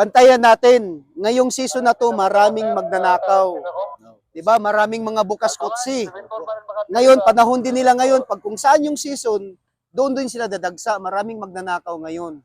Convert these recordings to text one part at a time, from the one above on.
bantayan natin. Ngayong season na to, maraming magnanakaw. 'Di ba? Maraming mga bukas kotsi. Ngayon, panahon din nila ngayon, pag kung saan yung season, doon din sila dadagsa. Maraming magnanakaw ngayon.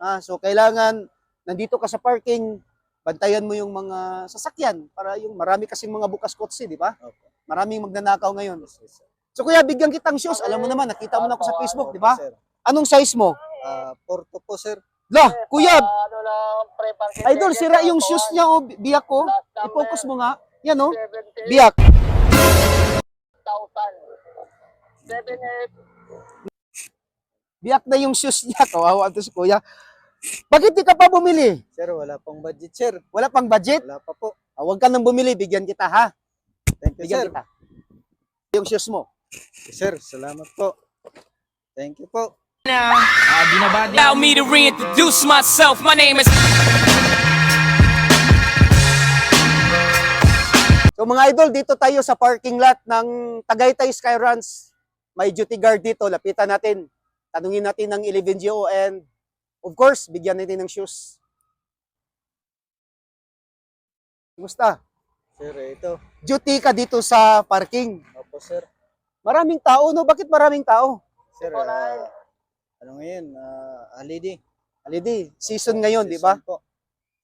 Ah, so kailangan nandito ka sa parking, bantayan mo yung mga sasakyan para yung marami kasing mga bukas kotse, di ba? Opo. Maraming magnanakaw ngayon. Yes, yes, sir. So kuya, bigyan kitang shoes. Alam mo naman, nakita mo na ako sa Facebook, di ba? Anong size mo? Ah, Porto po, sir. Lah, kuya, ano lang, pre, parking idol, sira yung shoes niya, oh, bi- biyak ko. Number, I-focus mo nga. Yan, oh. 78,000. Biyak. 78. Biyak na yung shoes niya. Kawawa to si kuya. Bakit di ka pa bumili? Sir, wala pong budget, sir. Wala pang budget? Wala pa po. Ah, huwag ka nang bumili, bigyan kita, ha? Bigyan sir. kita. Yung shoes mo. Sir, salamat po. Thank you po. Allow me to reintroduce myself. My name is. So mga idol, dito tayo sa parking lot ng Tagaytay Skyruns. May duty guard dito, lapitan natin. Tanungin natin ng 11GO and of course, bigyan natin ng shoes. Kumusta? Sir, eh, ito. Duty ka dito sa parking. Opo, sir. Maraming tao, no? Bakit maraming tao? Sir, ah, ano ngayon? Ah, holiday. Holiday, season ngayon, di ba? Po.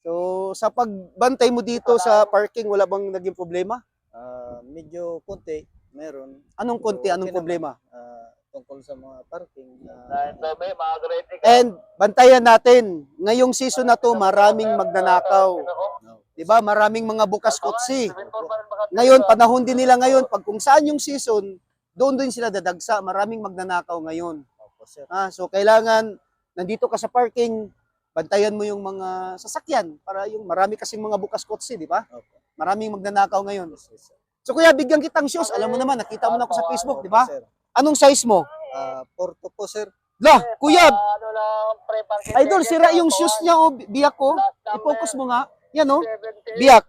So, sa pagbantay mo dito sa parking, wala bang naging problema? Ah, medyo konti. Meron. Anong konti, So, anong okay problema? Ah, tungkol sa mga parking. grade And bantayan natin, ngayong season na to, maraming magnanakaw. No. 'Di ba? Maraming mga bukas kotse. Ngayon, panahon din nila ngayon, pag kung saan yung season, doon din sila dadagsa. Maraming magnanakaw ngayon. Ah, so kailangan nandito ka sa parking, bantayan mo yung mga sasakyan para yung marami kasing mga bukas kotse, di ba? Maraming magnanakaw ngayon. So kuya, bigyan kitang shoes. Alam mo naman, nakita mo na ako sa Facebook, di ba? Anong size mo? Ah, Porto po, sir. Lah, kuya, ano idol, sira yung shoes niya, oh, bi- biyak ko. Number, I-focus mo nga. Yan, oh. 78,000. Biyak.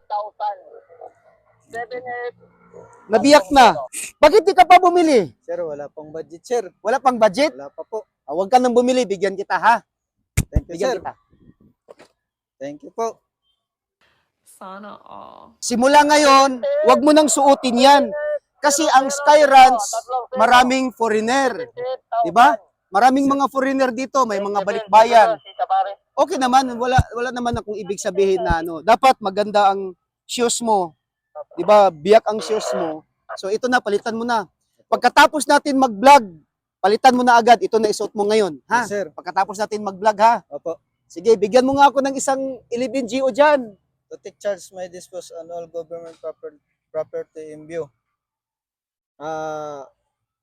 78. Nabiyak na. Bakit di ka pa bumili? Sir, wala pong budget, sir. Wala pang budget? Wala pa po. Ah, huwag ka nang bumili, bigyan kita ha. Thank you, Bigyan sir. kita. Thank you po. Sana all. Simula ngayon, huwag mo nang suotin yan. Kasi ang Skyruns, maraming foreigner. Di ba? Maraming mga foreigner dito, may mga balikbayan. Okay naman, wala wala naman akong ibig sabihin na ano. Dapat maganda ang shoes mo. 'Di ba? Biyak ang shoes mo. So ito na, palitan mo na. Pagkatapos natin mag-vlog, palitan mo na agad. Ito na isuot mo ngayon, ha? Yes, sir. Pagkatapos natin mag-vlog, ha? Opo. Sige, bigyan mo nga ako ng isang 11 GO dyan. To take charge may dispose on all government proper, property in view. Ah,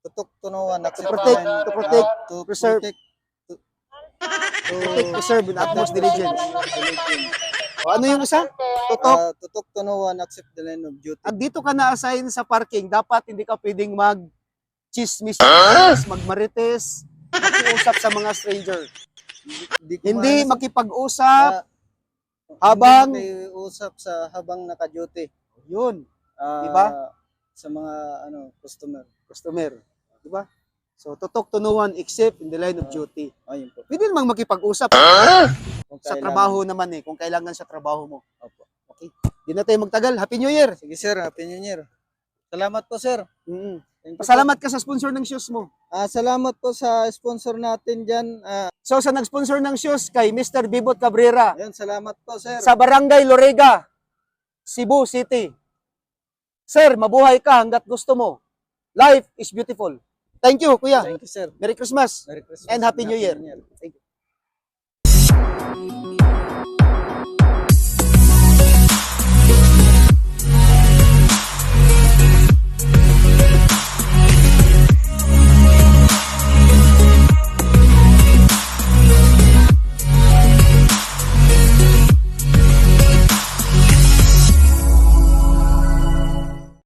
tutok tunawan To protect, to protect, to preserve. protect, to, to, preserve with utmost diligence. O ano yung isa? Tutok. Ah, tutok tunawan accept the line of duty. At dito ka na-assign sa parking, dapat hindi ka pwedeng mag chismis, magmarites, makiusap sa mga stranger. Hindi, ko Hindi makipag-usap, ah, habang- hindi usap sa habang naka-duty. yun, Ah, Diba? Sa mga ano customer. customer. Di ba? So, tutok to no one except in the line of duty. Ayun po. Pwede namang makipag-usap Kung sa kailangan. trabaho naman eh, kung kailangan sa trabaho mo. Opo. Okay. Di na tayo magtagal. Happy New Year! Sige sir, happy new year. Salamat po sir. Mm. Thank you po. Pasalamat ka sa sponsor ng shoes mo. Ah, salamat po sa sponsor natin diyan. Ah, So, sa nag-sponsor ng shoes kay Mr. Bibot Cabrera ayun, salamat po sir. sa Barangay Lorega, Cebu City. Sir, mabuhay ka hanggat gusto mo. Life is beautiful. Thank you, Kuya. Thank you sir. Merry Christmas Merry Christmas and Happy New Year. Thank you.